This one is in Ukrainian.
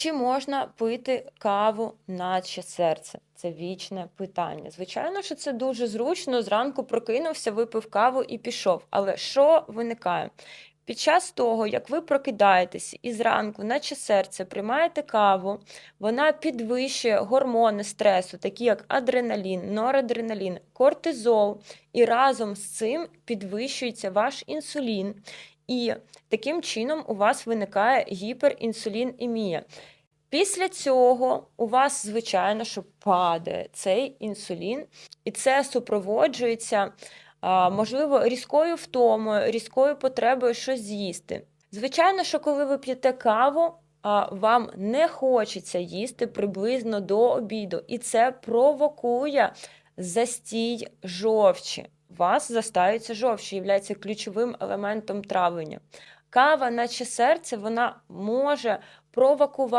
Чи можна пити каву наче серце? Це вічне питання. Звичайно, що це дуже зручно. Зранку прокинувся, випив каву і пішов. Але що виникає? Під час того, як ви прокидаєтесь і зранку, наче серце, приймаєте каву, вона підвищує гормони стресу, такі як адреналін, норадреналін, кортизол, і разом з цим підвищується ваш інсулін. І таким чином у вас виникає гіперінсулінемія. Після цього у вас, звичайно, що падає цей інсулін, і це супроводжується, можливо, різкою втомою, різкою потребою щось з'їсти. Звичайно, що коли ви п'єте каву, вам не хочеться їсти приблизно до обіду, і це провокує застій жовчі. Вас застаюється жовчі, є ключовим елементом травлення. Кава, наче серце, вона може провокувати.